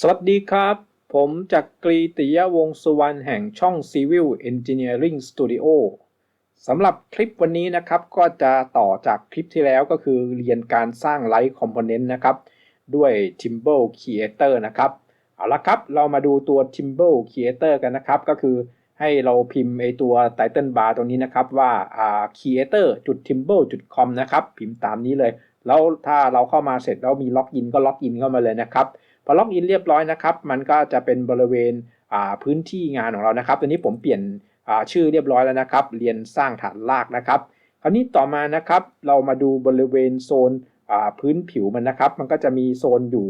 สวัสดีครับ ผมจักกรีติยวงสุวรรณแห่งช่อง Civil Engineering Studio สำหรับคลิปวันนี้นะครับก็จะต่อจากคลิปที่แล้วก็คือเรียนการสร้าง Light Component นะครับด้วย Timble Creator นะครับ เอาละครับเรามาดูตัว Timble Creator กันนะครับ ก็คือให้เราพิมพ์ไอตัว Title Bar ตรงนี้นะครับว่า creator timble com นะครับ พิมพ์ตามนี้เลย แล้วถ้าเราเข้ามาเสร็จแล้วมีล็อกอินก็ล็อกอินเข้ามาเลยนะครับ พอล็อกอินเรียบร้อยนะครับ มันก็จะเป็นบริเวณพื้นที่งานของเรานะครับ ตัวนี้ผมเปลี่ยนชื่อเรียบร้อยแล้วนะครับ เรียนสร้างฐานรากนะครับ คราวนี้ต่อมานะครับ เรามาดูบริเวณโซนพื้นผิวมันนะครับ มันก็จะมีโซนอยู่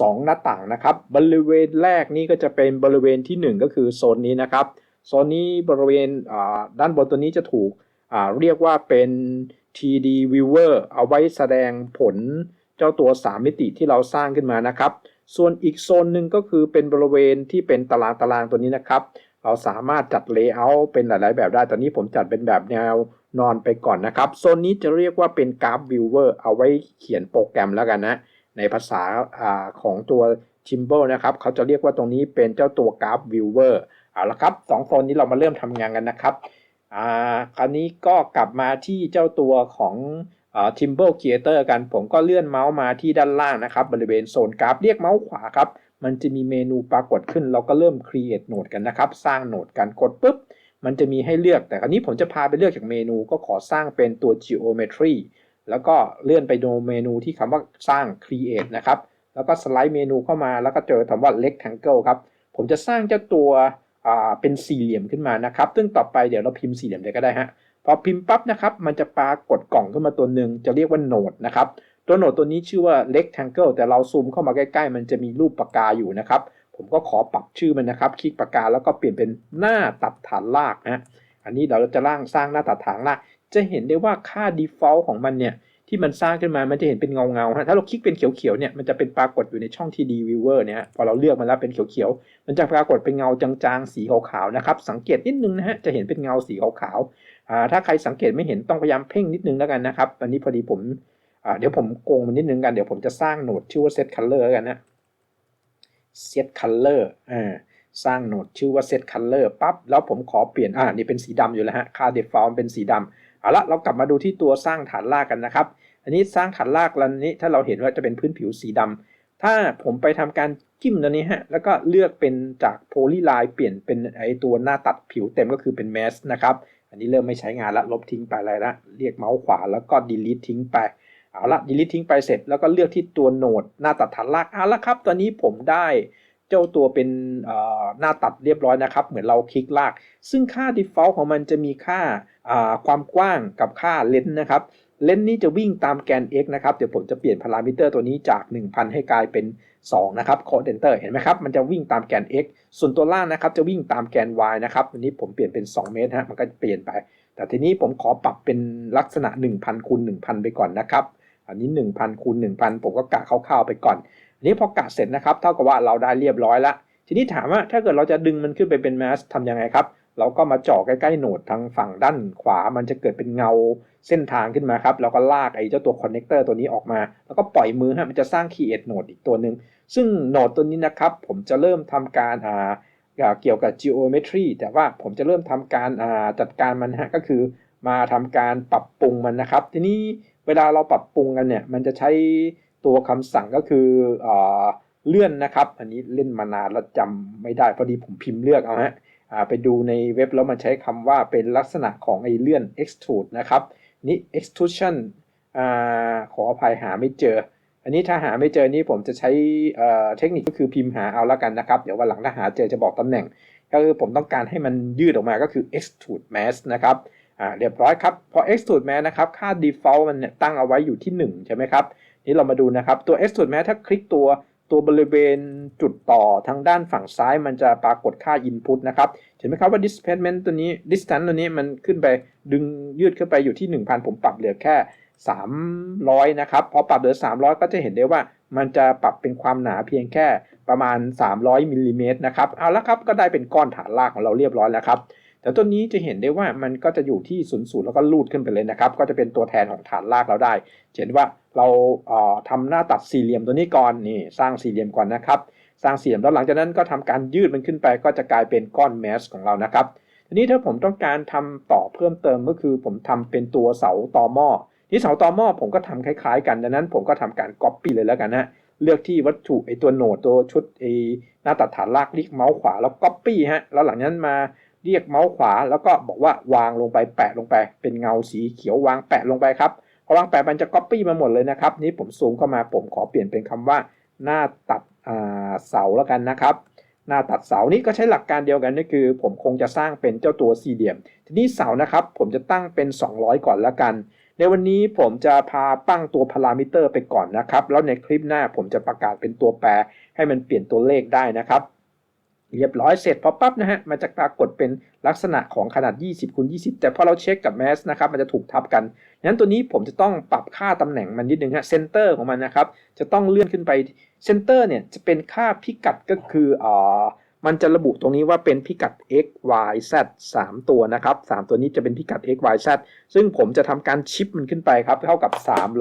สองหน้าต่างนะครับ บริเวณแรกนี่ก็จะเป็นบริเวณที่หนึ่งก็คือโซนนี้นะครับ โซนนี้บริเวณด้านบนตัวนี้จะถูกเรียกว่าเป็น TD Viewer เอาไว้แสดงผล เจ้าตัว 3 มิติที่เราสร้างขึ้นมานะครับ ส่วนอีกโซนหนึ่งก็คือเป็นบริเวณที่เป็นตารางตารางตัวนี้นะครับ เราสามารถจัดเลเยอร์เป็นหลาย ๆ แบบได้ ตอนนี้ผมจัดเป็นแบบแนวนอนไปก่อนนะครับ โซนนี้จะเรียกว่าเป็นกราฟวิวเวอร์เอาไว้เขียนโปรแกรมแล้วกันนะ ในภาษาอาของตัว t i m b l e นะครับ เขาจะเรียกว่าตรงนี้เป็นเจ้าตัวกราฟวิวเวอร์เอาละครับสองโซนนี้เรามาเริ่มทำงานกันนะครับอ่าคราวนี้ก็กลับมาที่เจ้าตัวของ อ่า Timber Creator กัน ผมก็เลื่อนเมาส์มาที่ด้านล่างนะครับ บริเวณโซนกราฟเรียกเมาส์ขวาครับ มันจะมีเมนูปรากฏขึ้น เราก็เริ่ม create node กันนะครับ สร้างโนดกันกดปุ๊บ มันจะมีให้เลือกแต่คราวนี้ผมจะพาไปเลือกจากเมนูก็ขอสร้างเป็นตัว geometry แล้วก็เลื่อนไปดูเมนูที่คำว่าสร้าง create นะครับ แล้วก็สไลด์เมนูเข้ามาแล้วก็เจอคำว่า rectangle ครับ ผมจะสร้างเจ้าตัวอ่าเป็นสี่เหลี่ยมขึ้นมานะครับ ซึ่งต่อไปเดี๋ยวเราพิมพ์สี่เหลี่ยมเลยก็ได้ฮะ พอพิมพ์ปั๊บนะครับมันจะปรากฏกล่องขึ้นมาตัวหนึ่งจะเรียกว่าโหนดนะครับตัวโหนดตัวนี้ชื่อว่า rectangle แต่เราซูมเข้ามาใกล้ๆ มันจะมีรูปปากกาอยู่นะครับ ผมก็ขอปรับชื่อมันนะครับ คลิกปากกาแล้วก็เปลี่ยนเป็นหน้าตัดฐานรากนะอันนี้เราจะร่างสร้างหน้าตัดฐานราก จะเห็นได้ว่าค่า default ของมันเนี่ยที่มันสร้างขึ้นมา มันจะเห็นเป็นเงาเงาๆฮะถ้าเราคลิกเป็นเขียวๆ เนี่ย มันจะเป็นปรากฏอยู่ในช่อง TD Viewer เนี่ย พอเราเลือกมันแล้วเป็นเขียวๆ มันจะปรากฏเป็นเงาจางๆ สีขาวๆ นะครับ สังเกตนิดนึงนะฮะ จะเห็นเป็นเงาสีขาว ถ้าใครสังเกตไม่เห็นต้องพยายามเพ่งนิดนึงแล้วกันนะครับ อันนี้พอดีผมเดี๋ยวผมโกงมันนิดนึงกัน เดี๋ยวผมจะสร้างโหนดชื่อว่า set color กันนะ set color อ่าสร้างโหนดชื่อว่า set color ปั๊บแล้วผมขอเปลี่ยนอ่านี่เป็นสีดำอยู่แล้วฮะค่า default เป็นสีดำเอาละเรากลับมาดูที่ตัวสร้างฐานรากกันนะครับ อันนี้สร้างฐานรากแล้วนี้ถ้าเราเห็นว่าจะเป็นพื้นผิวสีดำถ้าผมไปทำการจิ้มตัวนี้ฮะแล้วก็เลือกเป็นจากโพลีไลน์เปลี่ยนเป็นไอตัวหน้าตัดผิวเต็มก็คือเป็นแมสนะครับ อันนี้เริ่มไม่ใช้งานละลบทิ้งไปอะไรละเรียกเมาส์ขวาแล้วก็ delete ทิ้งไปเอาละ delete ทิ้งไปเสร็จแล้วก็เลือกที่ตัวโหนดหน้าตัดฐานลากเอาละครับ ตอนนี้ผมได้เจ้าตัวเป็นหน้าตัดเรียบร้อยนะครับ เหมือนเราคลิกลาก ซึ่งค่า default ของมันจะมีค่าความกว้างกับค่าเลนส์นะครับ เลนส์นี้จะวิ่งตามแกน x นะครับ เดี๋ยวผมจะเปลี่ยนพารามิเตอร์ตัวนี้จาก 1000 ให้กลายเป็น 2 นะครับโคดเอนเตอร์เห็นไหมครับ มันจะวิ่งตามแกน x ส่วนตัวล่างนะครับจะวิ่งตามแกน y นะครับอันนี้ผมเปลี่ยนเป็น 2 เมตรฮะมันก็เปลี่ยนไป แต่ทีนี้ผมขอปรับเป็นลักษณะ 1000คูณ1000 ไปก่อนนะครับ อันนี้ 1000คูณ1000 ผมก็กะคร่าวๆไปก่อนอันนี้พอกะเสร็จนะครับ เท่ากับว่าเราได้เรียบร้อยแล้วทีนี้ถามว่าถ้าเกิดเราจะดึงมันขึ้นไปเป็นแมสทำยังไงครับ เราก็มาเจาะใกล้ๆโหนดทางฝั่งด้านขวา มันจะเกิดเป็นเงาเส้นทางขึ้นมาครับ แล้วก็ลากไอ้เจ้าตัวคอนเนคเตอร์ตัวนี้ออกมา แล้วก็ปล่อยมือฮะมันจะสร้าง create node อีกตัวหนึ่ง ซึ่งโหนดตัวนี้นะครับ ผมจะเริ่มทำการอ่าเกี่ยวกับ geometry แต่ว่าผมจะเริ่มทำการอ่าจัดการมันฮะก็คือมาทำการปรับปรุงมันนะครับ ทีนี้เวลาเราปรับปรุงกันเนี่ย มันจะใช้ตัวคำสั่งก็คืออ่าเลื่อนนะครับ อันนี้เล่นมานานแล้วจำไม่ได้พอดีผมพิมพ์เลือกเอาฮะ ไปดูในเว็บแล้วมันใช้คำว่าเป็นลักษณะของไอเลื่อน extrude นะครับนี่ extrusion อขออภัยหาไม่เจอ อันนี้ถ้าหาไม่เจอนี่ผมจะใช้เทคนิคก็คือพิมพ์หาเอาละกันนะครับ เดี๋ยววันหลังถ้าหาเจอจะบอกตำแหน่ง ก็คือผมต้องการให้มันยืดออกมาก็คือ extrude mask นะครับเรียบร้อยครับพอ extrude mask นะครับ ค่า default มันเนี่ยตั้งเอาไว้อยู่ที่ 1 ใช่ไหมครับ นี่เรามาดูนะครับ ตัว extrude mask ถ้าคลิกตัว ตัวบริเวณจุดต่อทางด้านฝั่งซ้ายมันจะปรากฏค่า input นะครับ เห็นไหมครับว่า displacement ตัวนี้ distance ตัวนี้มันขึ้นไปดึงยืดขึ้นไปอยู่ที่ 1000 ผมปรับเหลือแค่ 300 นะครับพอปรับเหลือ 300 ก็จะเห็นได้ว่ามันจะปรับเป็นความหนาเพียงแค่ประมาณ 300มิลลิเมตรนะครับ เอาละครับก็ได้เป็นก้อนฐานรากของเราเรียบร้อยแล้วครับ แต่ตัวนี้จะเห็นได้ว่ามันก็จะอยู่ที่ศูนย์ศูนย์แล้วก็ลูดขึ้นไปเลยนะครับ ก็จะเป็นตัวแทนของฐานรากเราได้เห็นว่าเราเอ่อทำหน้าตัดสี่เหลี่ยมตัวนี้ก่อนนี่สร้างสี่เหลี่ยมก่อนนะครับ สร้างสี่เหลี่ยมแล้วหลังจากนั้นก็ทำการยืดมันขึ้นไป ก็จะกลายเป็นก้อนแมสของเรานะครับ ทีนี้ถ้าผมต้องการทำต่อเพิ่มเติมก็คือ ผมทำเป็นตัวเสาตอหม้อที่เสาตอหม้อผมก็ทำคล้ายๆ กันดังนั้น ผมก็ทำการ Copy เลยแล้วกันนะเลือกที่วัตถุไอตัวโหนดตัวชุดไอหน้าตัดฐานลากคลิกเมาส์ขวาแล้ว Copy ฮะแล้วหลังจากนั้นมา เรียกเมาส์ขวาแล้วก็บอกว่าวางลงไปแปะลงไป เป็นเงาสีเขียววางแปะลงไปครับพอวางแปะมันจะ Copy มาหมดเลยนะครับนี้ผมซูมเข้ามาผมขอเปลี่ยนเป็นคำว่า หน้าตัดเสาแล้วกันนะครับหน้าตัดเสานี้ก็ใช้หลักการเดียวกันก็คือ ผมคงจะสร้างเป็นเจ้าตัวสี่เหลี่ยม ทีนี้เสานะครับผมจะตั้งเป็น 200 ก่อนแล้วกัน ในวันนี้ผมจะพาปั้งตัวพารามิเตอร์ไปก่อนนะครับ แล้วในคลิปหน้าผมจะประกาศเป็นตัวแปรให้มันเปลี่ยนตัวเลขได้นะครับ เรียบร้อยเสร็จพอปั๊บนะฮะมันจะปรากฏเป็นลักษณะของขนาด 20คูณ20 แต่พอเราเช็คกับแมสนะครับมันจะถูกทับกันงั้นตัวนี้ผมจะต้องปรับค่าตำแหน่งมันนิดนึงฮะเซนเตอร์ของมันนะครับจะต้องเลื่อนขึ้นไปเซนเตอร์เนี่ยจะเป็นค่าพิกัดก็คืออ่ามันจะระบุตรงนี้ว่าเป็นพิกัด x y z 3 ตัวนะครับ 3 ตัวนี้จะเป็นพิกัด x y z ซึ่งผมจะทำการชิปมันขึ้นไปครับเท่ากับ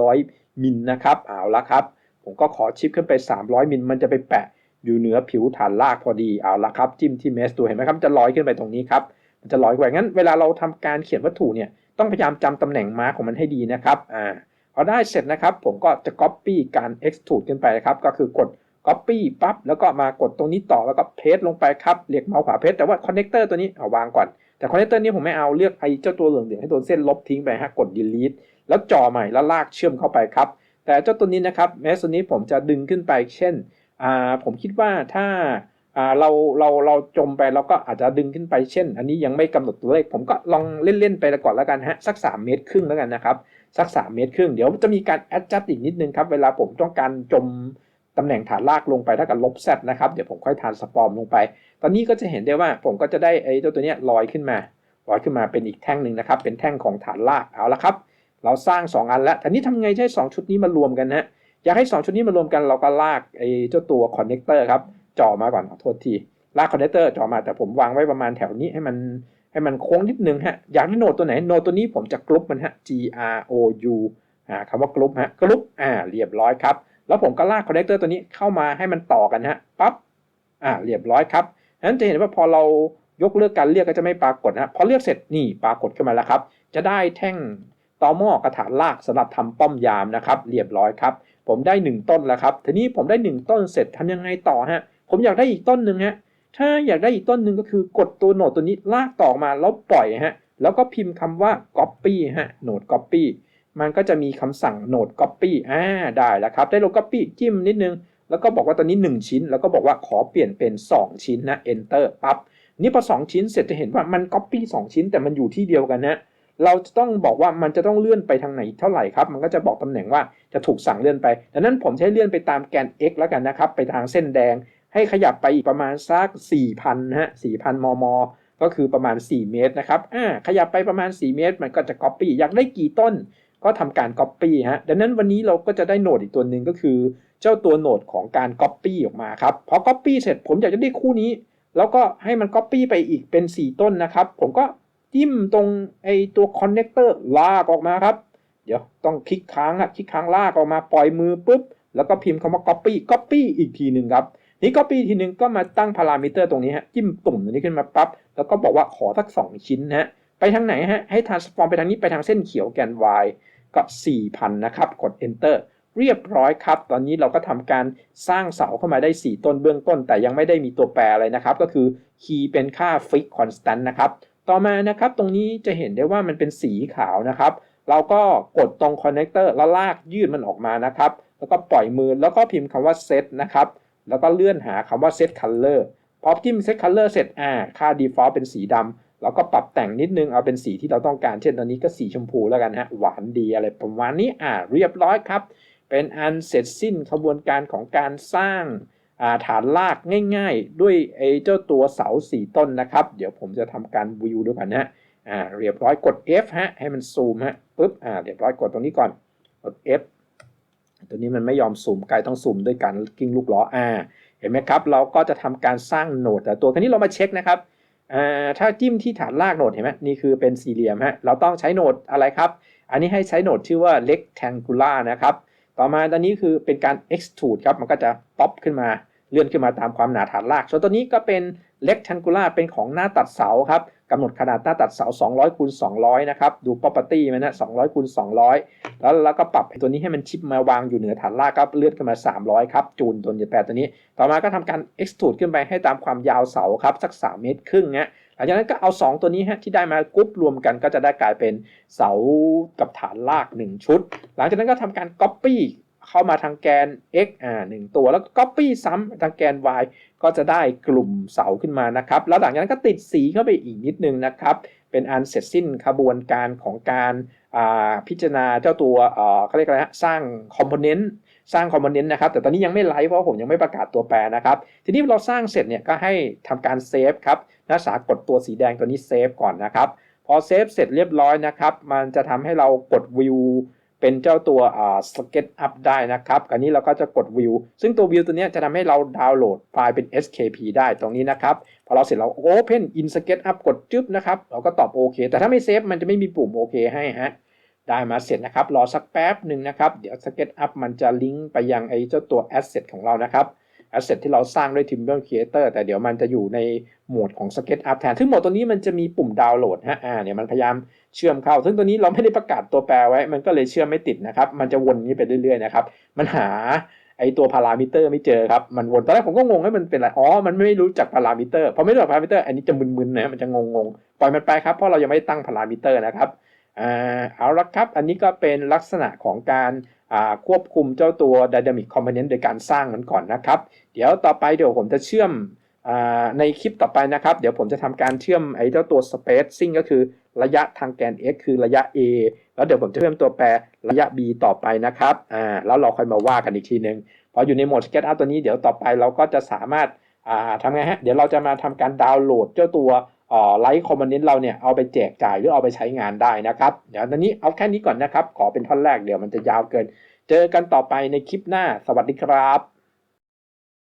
300 มิลนะครับเอาละครับ ผมก็ขอชิปขึ้นไป 300 มิลมันจะไปแปะ อยู่เหนือผิวฐานลากพอดีเอาละครับ จิ้มที่เมสตัวเห็นไหมครับจะลอยขึ้นไปตรงนี้ครับมันจะลอยไปงั้นเวลาเราทำการเขียนวัตถุเนี่ยต้องพยายามจำตำแหน่งมาของมันให้ดีนะครับอ่าพอได้เสร็จนะครับ ผมก็จะ Copy การ extrude ขึ้นไปครับ ก็คือกด Copy ปั๊บแล้วก็มากดตรงนี้ต่อแล้วก็เพสลงไปครับเรียกเมาส์ขวาเพสแต่ว่าคอนเนคเตอร์ตัวนี้เอาวางก่อน แต่คอนเนคเตอร์นี้ผมไม่เอาเลือกไอ้เจ้าตัวเหลืองๆให้โดนเส้นลบทิ้งไปฮะกด delete แล้วจ่อใหม่แล้วลากเชื่อมเข้าไปครับ แต่เจ้าตัวนี้นะครับแม้ตัวนี้ผมจะดึงขึ้นไปเช่น ผมคิดว่าถ้าเราเราเราจมไปเราก็อาจจะดึงขึ้นไปเช่น อันนี้ยังไม่กำหนดตัวเลข ผมก็ลองเล่นๆไปก่อนแล้วกันฮะสัก 3 เมตรครึ่งแล้วกันนะครับสัก 3 เมตรครึ่งเดี๋ยวจะมีการ adjust อีกนิดนึงครับเวลาผมต้องการจมตำแหน่งฐานลากลงไปถ้ากับลบ z นะครับเดี๋ยวผมค่อยทานสปอมลงไป ตอนนี้ก็จะเห็นได้ว่าผมก็จะได้ไอ้เจ้าตัวเนี้ยลอยขึ้นมาลอยขึ้นมาเป็นอีกแท่งหนึ่งนะครับเป็นแท่งของฐานลากเอาละครับ เราสร้าง 2 อันแล้วทีนี้ทำไงใช้2ชุดนี้มารวมกันฮะ อยากให้ 2 ชุดนี้มารวมกันเราก็ลากไอ้เจ้าตัวคอนเนคเตอร์ครับจ่อมาก่อนขอโทษทีลากคอนเนคเตอร์จ่อมาแต่ผมวางไว้ประมาณแถวนี้ให้มันให้มันโค้งนิดนึงฮะอยากได้โนดตัวไหนโนดตัวนี้ผมจะกรุ๊ปมันฮะ G R O U อ่าคำว่ากรุ๊ปฮะกรุ๊ปอ่าเรียบร้อยครับแล้วผมก็ลากคอนเนคเตอร์ตัวนี้เข้ามาให้มันต่อกันฮะปั๊บอ่าเรียบร้อยครับนั้นจะเห็นว่าพอเรายกเลิกการเรียกก็จะไม่ปรากฏนะพอเรียกเสร็จนี่ปรากฏขึ้นมาแล้วครับ จะได้แท่ง ต่อหม้อกระถางลากสำหรับทำป้อมยามนะครับเรียบร้อยครับ ผมได้ 1 ต้นแล้วครับทีนี้ผมได้ 1 ต้นเสร็จทำยังไงต่อฮะผมอยากได้อีกต้นหนึ่งฮะถ้าอยากได้อีกต้นหนึ่งก็คือกดตัวโหนดตัวนี้ลากต่อมาแล้วปล่อยฮะแล้วก็พิมพ์คำว่า copy ฮะโหนด copy มันก็จะมีคำสั่งโหนด copy อ่าได้แล้วครับ ได้โล copy จิ้มนิดนึง แล้วก็บอกว่าตอนนี้ 1 ชิ้น แล้วก็บอกว่าขอเปลี่ยนเป็น 2 ชิ้นนะ enter ปั๊บนี่พอ2ชิ้นเสร็จจะเห็นว่ามัน copy 2 ชิ้นแต่มันอยู่ที่เดียวกันนะ เราจะต้องบอกว่ามันจะต้องเลื่อนไปทางไหนเท่าไหร่ครับ มันก็จะบอกตำแหน่งว่าจะถูกสั่งเลื่อนไป ดังนั้นผมใช้เลื่อนไปตามแกน x แล้วกันนะครับ ไปทางเส้นแดง ให้ขยับไปอีกประมาณสัก4,000นะฮะ4,000 มม ก็คือประมาณ 4 เมตรนะครับ อ่า ขยับไปประมาณ 4 เมตร มันก็จะ copy อยากได้กี่ต้น ก็ทำการ copy ฮะ ดังนั้นวันนี้เราก็จะได้โนดอีกตัวหนึ่งก็คือ เจ้าตัวโนดของการ copy ออกมาครับ พอ copy เสร็จผมอยากจะได้คู่นี้ แล้วก็ให้มัน copy ไปอีกเป็น 4 ต้นนะครับ ผมก็ จิ้มตรงไอตัวคอนเนคเตอร์ลากออกมาครับ เดี๋ยวต้องคลิกค้างอะคลิกค้างลากออกมาปล่อยมือปุ๊บ แล้วก็พิมพ์คำว่า copy copy อีกทีหนึ่งครับ นี่ copy ทีหนึ่งก็มาตั้งพารามิเตอร์ตรงนี้ฮะ จิ้มตุ่มตรงนี้ขึ้นมาปั๊บ แล้วก็บอกว่าขอสัก 2 ชิ้นนะฮะ ไปทางไหนฮะ ให้ transform ไปทางนี้ไปทางเส้นเขียวแกน y ก็4,000 นะครับ กด enter เรียบร้อยครับ ตอนนี้เราก็ทำการสร้างเสาเข้ามาได้ 4 ต้นเบื้องต้น แต่ยังไม่ได้มีตัวแปรอะไรนะครับ ก็คือ key เป็นค่า fix constant นะครับ ต่อมานะครับตรงนี้จะเห็นได้ว่ามันเป็นสีขาวนะครับ เราก็กดตรงคอนเนคเตอร์แล้วลากยืดมันออกมานะครับ แล้วก็ปล่อยมือแล้วก็พิมพ์คำว่า set นะครับ แล้วก็เลื่อนหาคำว่า set color พอจิ้ม set color เสร็จอ่าค่า default เป็นสีดำแล้วก็ปรับแต่งนิดนึงเอาเป็นสีที่เราต้องการ เช่นตอนนี้ก็สีชมพูแล้วกันฮะ หวานดีอะไรประมาณนี้อ่าเรียบร้อยครับ เป็นอันเสร็จสิ้นขบวนการของการสร้าง ฐานลากง่ายๆ ด้วยไอ้เจ้าตัวเสาสี่ต้นนะครับ เดี๋ยวผมจะทำการวิวด้วยกันนะอ่าเรียบร้อยกด F ฮะให้มันซูมฮะปุ๊บอ่าเรียบร้อยกดตรงนี้ก่อนกด F ตัวนี้มันไม่ยอมซูมไกลต้องซูมด้วยการกิ้งลูกล้ออ่าเห็นไหมครับ เราก็จะทำการสร้างโหนดแต่ตัวคันนี้เรามาเช็คนะครับอ่าถ้าจิ้มที่ฐานลากโหนดเห็นไหมนี่คือเป็นสี่เหลี่ยมฮะเราต้องใช้โหนดอะไรครับ อันนี้ให้ใช้โหนดชื่อว่า rectangular นะครับ ต่อมาตอนนี้คือเป็นการ extrude ครับมันก็จะป๊อปขึ้นมา เลื่อนขึ้นมาตามความหนาฐานรากส่วนตัวนี้ก็เป็น rectangular เป็นของหน้าตัดเสาครับกำหนดขนาดหน้าตัดเสา 200คูณ200 นะครับ ดู property มันนะ200คูณ200 แล้วแล้วก็ปรับตัวนี้ให้มันชิปมาวางอยู่เหนือฐานรากก็เลื่อนขึ้นมา 300 ครับ จูนตัวแปดตัวนี้ ต่อมาก็ทำการ extrude ขึ้นไปให้ตามความยาวเสาครับ สัก 3 เมตรครึ่งเนี้ยหลังจากนั้นก็เอา 2 ตัวนี้ฮะที่ได้มากรุ๊ปรวมกันก็จะได้กลายเป็นเสากับฐานราก 1 ชุด หลังจากนั้นก็ทำการ copy เข้ามาทางแกน x อ่าหนึ่งตัวแล้วก็ copy ซ้ำทางแกน y ก็จะได้กลุ่มเสาขึ้นมานะครับ แล้วหลังจากนั้นก็ติดสีเข้าไปอีกนิดนึงนะครับ เป็นอันเสร็จสิ้นขบวนการของการพิจารณาเจ้าตัวเขาเรียกอะไรฮะสร้างคอมโพเนนต์สร้างคอมโพเนนต์นะครับ แต่ตอนนี้ยังไม่ไลฟ์เพราะผมยังไม่ประกาศตัวแปรนะครับ ทีนี้เราสร้างเสร็จเนี่ยก็ให้ทำการเซฟครับนักศึกษากดตัวสีแดงตัวนี้เซฟก่อนนะครับ พอเซฟเสร็จเรียบร้อยนะครับ มันจะทำให้เรากดวิว เป็นเจ้าตัวสเก็ตอัพได้นะครับอันนี้เราก็จะกดวิวซึ่งตัววิวตัวนี้จะทำให้เราดาวน์โหลดไฟล์เป็น SKP ได้ตรงนี้นะครับ พอเราเสร็จเรา Open in SketchUp กดจึ๊บนะครับ เราก็ตอบโอเค แต่ถ้าไม่เซฟมันจะไม่มีปุ่มโอเคให้ฮะได้มาเสร็จนะครับ รอสักแป๊บหนึ่งนะครับ เดี๋ยว SketchUp มันจะลิงก์ไปยังไอ้เจ้าตัว Asset ของเรานะครับ Asset ที่เราสร้างด้วย Timber Creator แต่เดี๋ยวมันจะอยู่ในโหมดของ SketchUp แทนซึ่งโหมดตัวนี้มันจะมีปุ่มดาวน์โหลดฮะอ่าเนี่ยมันพยายามเชื่อมเข้า ซึ่งตัวนี้เราไม่ได้ประกาศตัวแปรไว้ มันก็เลยเชื่อมไม่ติดนะครับ มันจะวนนี้ไปเรื่อยๆนะครับ มันหาไอตัวพารามิเตอร์ไม่เจอครับ มันวนตอนแรกผมก็งงให้มันเป็นอะไร อ๋อ มันไม่รู้จักพารามิเตอร์ พอไม่รู้จักพารามิเตอร์ อันนี้จะมึนๆนะ มันจะงงๆ ปล่อยมันไปครับ เพราะเรายังไม่ได้ตั้งพารามิเตอร์นะครับ อ่า เอาละครับ อันนี้ก็เป็นลักษณะของการ ควบคุมเจ้าตัว Dynamic Component โดยการสร้างมันก่อนนะครับ เดี๋ยวต่อไปเดี๋ยวผมจะเชื่อมในคลิปต่อไปนะครับ เดี๋ยวผมจะทำการเชื่อมไอ้เจ้าตัว spacing ก็คือระยะทางแกน x คือระยะ a แล้วเดี๋ยวผมจะเพิ่มตัวแปรระยะ b ต่อไปนะครับอ่าแล้วเราค่อยมาว่ากันอีกทีหนึ่งพออยู่ในโหมด SketchUp ตัวนี้เดี๋ยวต่อไปเราก็จะสามารถอ่าทำไงฮะเดี๋ยวเราจะมาทำการดาวน์โหลดเจ้าตัว ไลค์คอมมอนเนนต์เราเนี่ยเอาไปแจกจ่ายหรือเอาไปใช้งานได้นะครับเดี๋ยวตอนนี้เอาแค่นี้ก่อนนะครับ ขอเป็นท่อนแรกเดี๋ยวมันจะยาวเกิน เจอกันต่อไปในคลิปหน้า สวัสดีครับ